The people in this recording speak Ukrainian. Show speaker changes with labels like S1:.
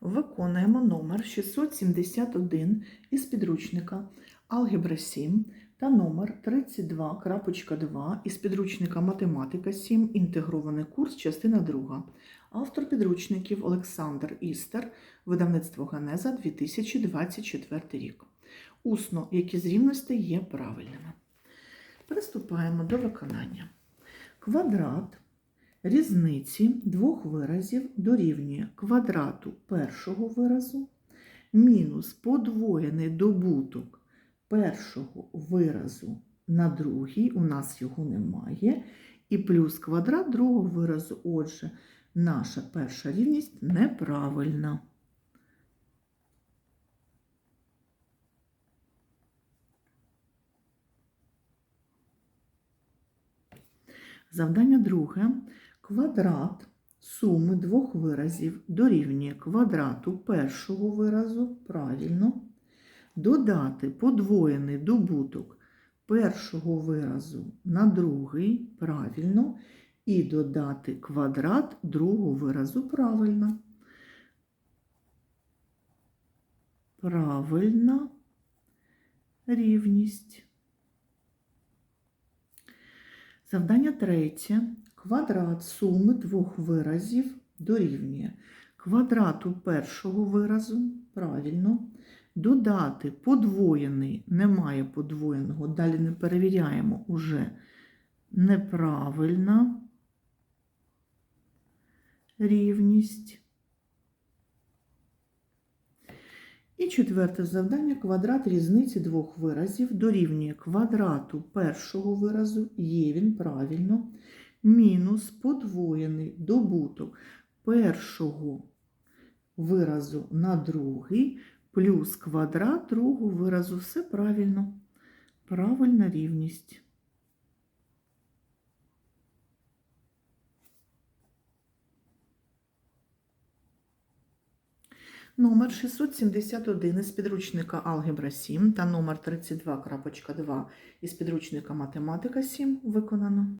S1: Виконуємо номер 671 із підручника Алгебра 7 та номер 32.2 із підручника Математика 7. Інтегрований курс, частина 2. Автор підручників Олександр Істер, видавництво Генеза 2024 рік. Усно, які з рівностей є правильними. Приступаємо до виконання. Квадрат різниці двох виразів дорівнює квадрату першого виразу мінус подвоєний добуток першого виразу на другий, у нас його немає, і плюс квадрат другого виразу. Отже, наша перша рівність неправильна. Завдання друге. Квадрат суми двох виразів дорівнює квадрату першого виразу, правильно, додати подвоєний добуток першого виразу на другий, правильно, і додати квадрат другого виразу, правильно. Правильна рівність. Завдання третє. Квадрат суми двох виразів дорівнює. Квадрату першого виразу, правильно, додати подвоєний, немає подвоєного, далі не перевіряємо уже неправильна рівність. І четверте завдання. Квадрат різниці двох виразів дорівнює квадрату першого виразу, є він правильно, мінус подвоєний добуток першого виразу на другий, плюс квадрат другого виразу. Все правильно. Правильна рівність. Номер 671 із підручника Алгебра 7 та номер 32.2 із підручника Математика 7 виконано.